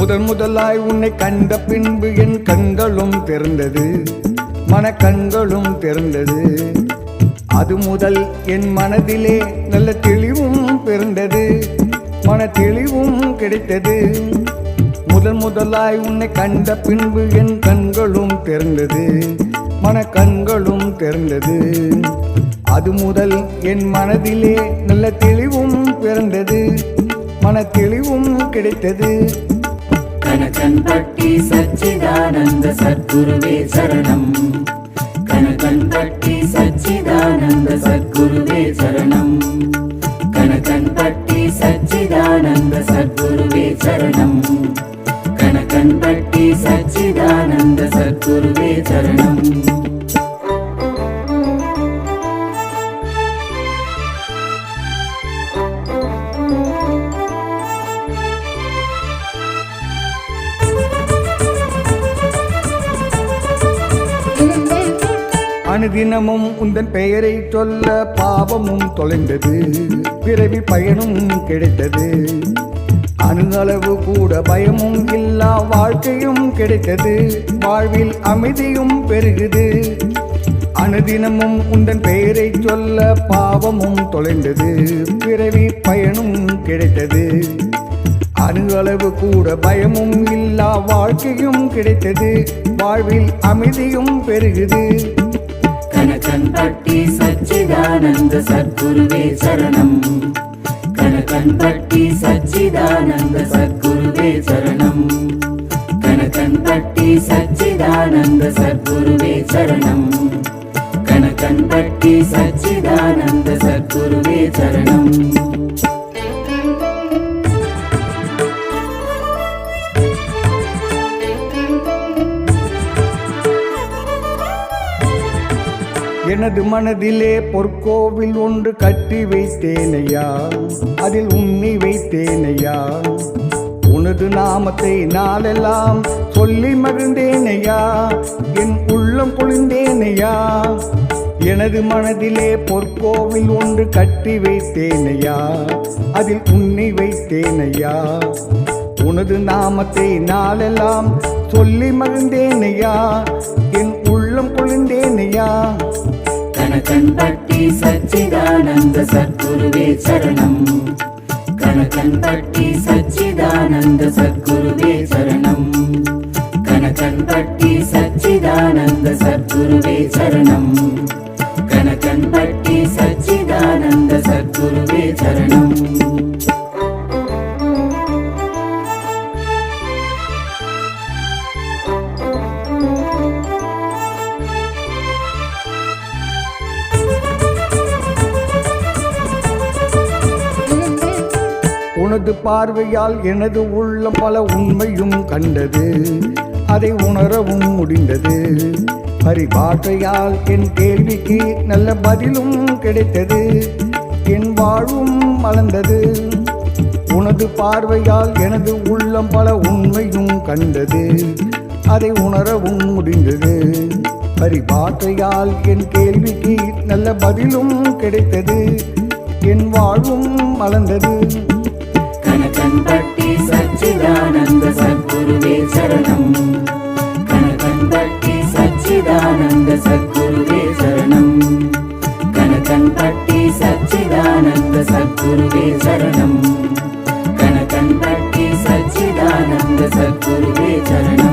முதல் முதலாய் உன்னை கண்ட பின்பு என் கண்களும் திறந்தது மனக்கண்களும் திறந்தது அது முதல் என் மனதிலே நல்ல தெளிவும் பிறந்தது. மன தெளிவும் கிடைத்தது. முதல் முதலாய் உன்னை கண்ட பின்பு என் கண்களும் திறந்தது மனக்கண்களும் திறந்தது அது முதல் என் மனதிலே நல்ல தெளிவும் பிறந்தது. மன தெளிவும் கிடைத்தது. கனகன்பட்டி சச்சிதானந்த சத்குருவே சரணம். கனகன்பட்டி சச்சிதானந்த சத்குருவே சரணம். கனகன்பட்டி சச்சிதானந்த சத்குருவே சரணம். கனகன்பட்டி சச்சிதானந்த சத்குருவே சரணம். அனுதினமும் உந்தன் பெயரை சொல்ல பாவமும் தொலைந்தது. பிறவி பயனும் கிடைத்தது. அணுகளவு கூட பயமும் இல்லா வாழ்க்கையும் கிடைத்தது. வாழ்வில் அமைதியும் பெருகுது. அனுதினமும் உந்தன் பெயரை சொல்ல பாவமும் தொலைந்தது. பிறவி பயனும் கிடைத்தது. அணுகளவு கூட பயமும் இல்லா வாழ்க்கையும் கிடைத்தது. வாழ்வில் அமைதியும் பெருகுது. கனகன்பட்டி சச்சிதானந்த சத்குருவே சரணம். கனகன்பட்டி சச்சிதானந்த சத்குருவே சரணம். கனகன்பட்டி சச்சிதானந்த சத்குருவே சரணம். கனகன்பட்டி சச்சிதானந்த சத்குருவே சரணம். எனது மனதிலே பொற்கோவில் ஒன்று கட்டி வைத்தேனையா? அதில் உன்னை வைத்தேனையா? உனது நாமத்தை நாளெல்லாம் சொல்லி மகிழ்ந்தேனையா? என் உள்ளம் பொழிந்தேனையா? எனது மனதிலே பொற்கோவில் ஒன்று கட்டி வைத்தேனையா? அதில் உன்னை வைத்தேனையா? உனது நாமத்தை நாளெல்லாம் சொல்லி மகிழ்ந்தேனையா? என் உள்ளம் குளிர்ந்தேனையா கணக்கன்பட்டி சச்சிதானந்த சத்குருவே சரணம் கணக்கன்பட்டி சச்சிதானந்த சத்குருவே சரணம் கணக்கன்பட்டி சச்சிதானந்த சத்குருவே சரணம் கணக்கன்பட்டி சச்சிதானந்த சத்குருவே சரணம் உனது பார்வையால் எனது உள்ளம் பல உண்மையும் கண்டது. அதை உணரவும் முடிந்தது. பரிபாஷையால் என் கேள்விக்கு நல்ல பதிலும் கிடைத்தது. என் வாழ்வும் மலர்ந்தது. உனது பார்வையால் எனது உள்ளம் பல உண்மையும் கண்டது. அதை உணரவும் முடிந்தது. பரிபாஷையால் என் கேள்விக்கு நல்ல பதிலும் கிடைத்தது. என் வாழ்வும் மலர்ந்தது. கனகன்பட்டி சச்சிதானந்த சத்குருவே சரணம். கனகன்பட்டி சச்சிதானந்த சத்குருவே சரணம். கனகன்பட்டி சச்சிதானந்த சத்குருவே சரணம். கனகன்பட்டி சச்சிதானந்த சத்குருவே சரணம்.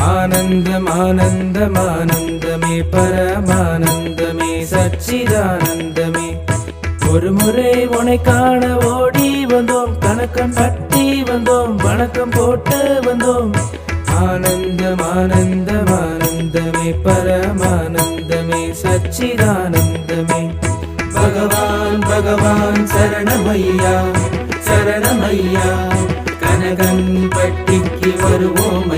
ஆனந்தம் ஆனந்தம் ஆனந்தமே பரமானந்தமே சச்சிதானந்தமே. ஒரு முறை உனை காண ஓடி வந்தோம் கணக்கம் பட்டி வந்தோம் வணக்கம் போட்டு வந்தோம். ஆனந்தம் ஆனந்தம் ஆனந்தமே பரமானந்தமே சச்சிதானந்தமே. பகவான் பகவான் சரணமையா சரணமையா. கனகன் பட்டிக்கு வருவோம்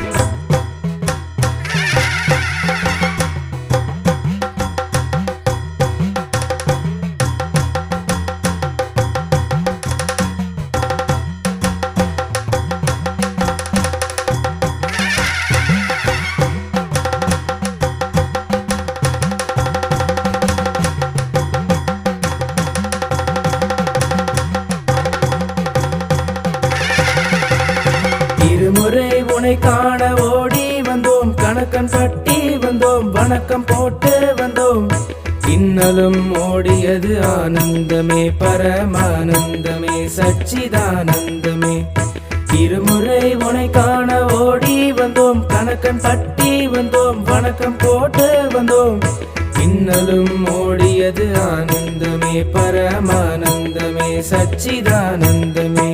இன்னலும் ஓடியது ஆனந்தமே பரமானந்தமே சச்சிதானந்தமே.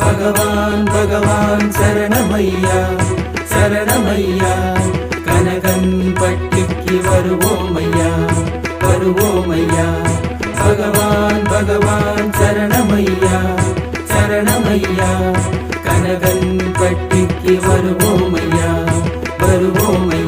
பகவான் பகவான் சரணமையா சரணமையா. கனகன் பட்டிக்கு வருவோம் ஐயா வருவோம் ஐயா பகவான் பகவான் சரணமையா சரணமையா. கனகன் பட்டிக்கு வருவோம் ஐயா வருவோம் ஐயா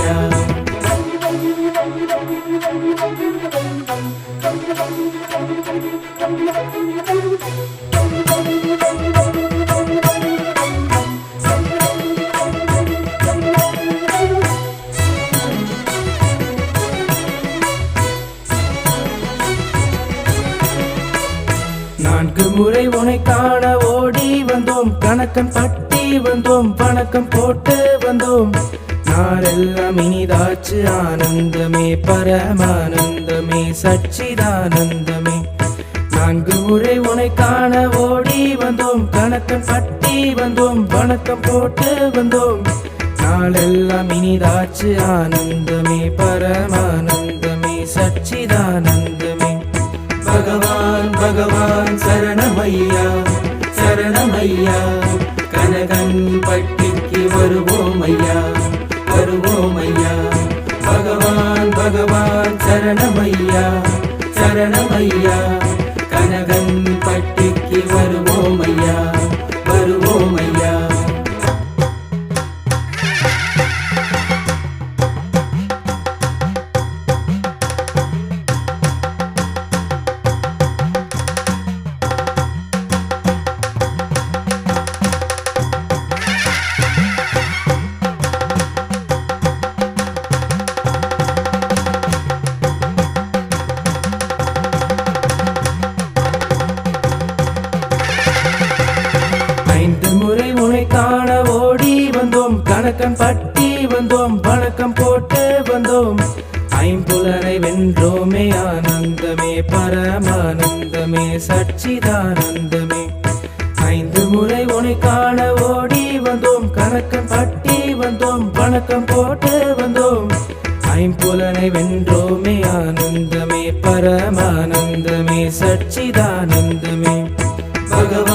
வணக்கம் கணக்கன் பட்டி வந்தோம் வணக்கம் போட்டு வந்தோம். நாளெல்லாம் இனிதாச்சு ஆனந்தமே பரமானந்தமே சச்சிதானந்தமே. நான்கு முறை உனை காண ஓடி வந்தோம். கணக்கம் பட்டி வந்தோம் வணக்கம் போட்டு வந்தோம். நாளெல்லாம் இனிதாச்சு ஆனந்தமே பரமானந்தமே சச்சிதானந்தமே. பகவான் பகவான் சரணமையா சரணமையா. கனகன் பட்டிக்கு வருவோம் ஐயா பகவான் பகவான் சரணமையா? சரணமையா?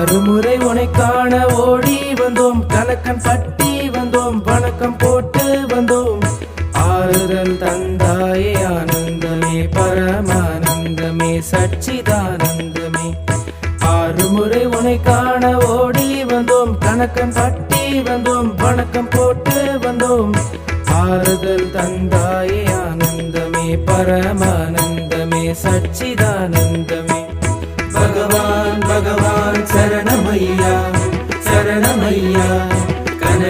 ஆறு முறை உனை காண ஓடி வந்தோம். கணக்கன் பட்டி வந்தோம். வணக்கம் போட்டு வந்தோம். ஆறுதல் தந்தாயே ஆனந்தமே. பரமானந்தமே. சச்சிதானந்தமே. ஆறு முறை உனை காண ஓடி வந்தோம். கணக்கன் பட்டி வந்தோம். வணக்கம் போட்டு வந்தோம். ஆறுதல் தந்தாயே ஆனந்தமே. பரமானந்தமே. சச்சிதானந்தமே. பகவான் பகவான்.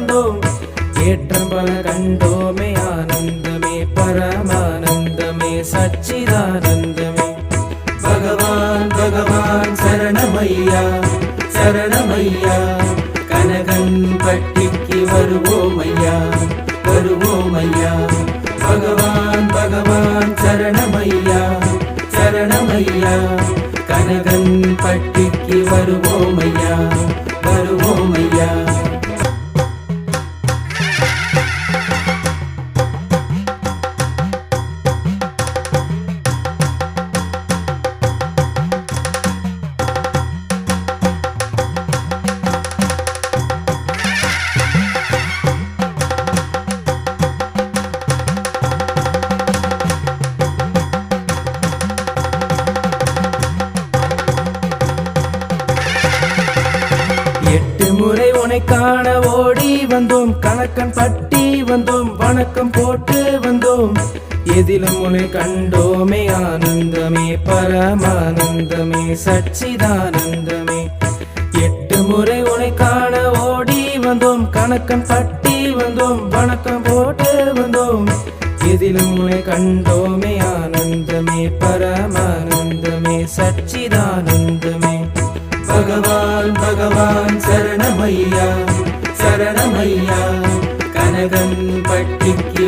பிறந்தோம் ஏற்றம் பல கண்டோமே ஆனந்தமே பரமானந்தமே சச்சிதானந்தமே. பகவான் பகவான் சரணமையா சரணமையா. கனகன் பட்டிக்கு வருவோமையா வருவோமையா. பகவான் பகவான் சரணமையா சரணமையா. கனகன் பட்டிக்கு வருவோமையா வருவோமையா. வணக்கம் போட்டு வந்தோம். எதிலும் உனை கண்டோமே ஆனந்தமே பரமானந்தமே சச்சிதானந்தமே. எட்டு முறை உனை காண ஓடி வந்தோம். கணக்கன் பட்டி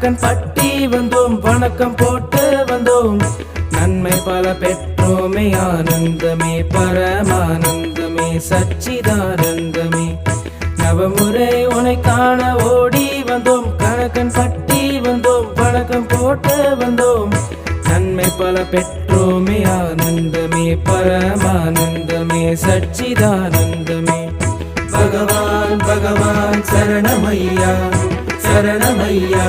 கணக்கன் பட்டி வந்தோம் வணக்கம் போட்டு வந்தோம். நன்மை பல பெற்றோமே ஆனந்தமே பரமானந்தமே சச்சிதானந்தமே. நவமுறை உனை காண ஓடி வந்தோம் கணக்கன் பட்டி வந்தோம் வணக்கம் போட்டு வந்தோம். நன்மை பல பெற்றோமே ஆனந்தமே பரமானந்தமே சச்சிதானந்தமே. பகவான் பகவான் சரணமையா சரணமையா.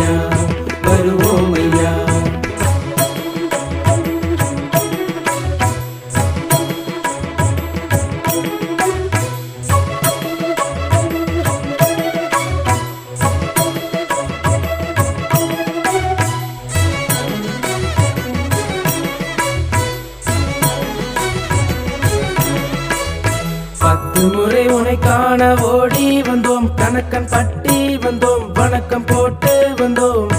கணக்கன் தட்டி வந்தோம் வணக்கம் போட்டு வந்தோம்.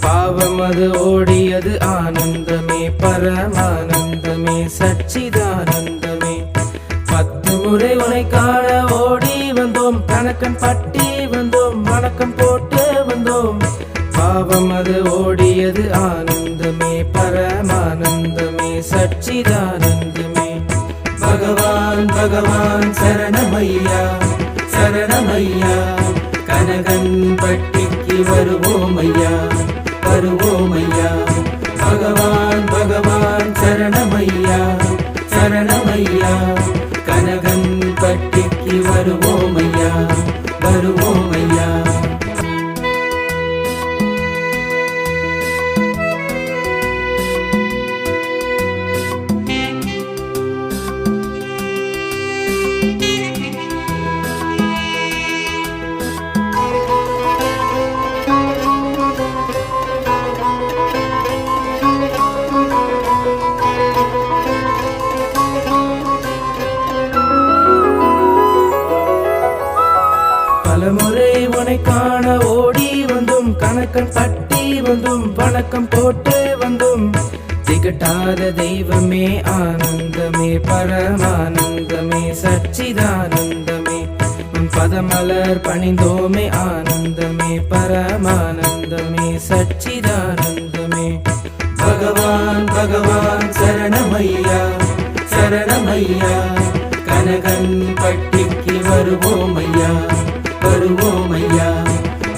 பாவம் அது ஓடியது ஆனந்தமே பரமானந்தமே சச்சிதானந்தமே. பத்து முறை உனை காண ஓடி வந்தோம் கணக்கம் பட்டி வந்தோம் வணக்கம் போட்டு வந்தோம். பாவம் அது ஓடியது ஆனந்தமே பரமானந்தமே சச்சிதானந்தமே. பகவான் பகவான் சரணமையா சரணமையா. கனகன் பட்டிக்கு வருவோம் ஐயா பகவான் பகவான் சரணமையா? சரணமையா? கனகன் பட்டிக்கு வருவோம் ஐயா கணக்கன் தட்டி வந்தோம் வணக்கம். போட்டு வந்தோம் திகட்டாத தெய்வமே ஆனந்தமே பரமானந்தமே சச்சிதானந்தமே. பதமலர் பணிந்தோமே ஆனந்தமே பரமானந்தமே சச்சிதானந்தமே. பகவான் பகவான் சரணமையா சரணமையா. கனகன் பட்டிக்கு வருவோமையா வருவோமையா.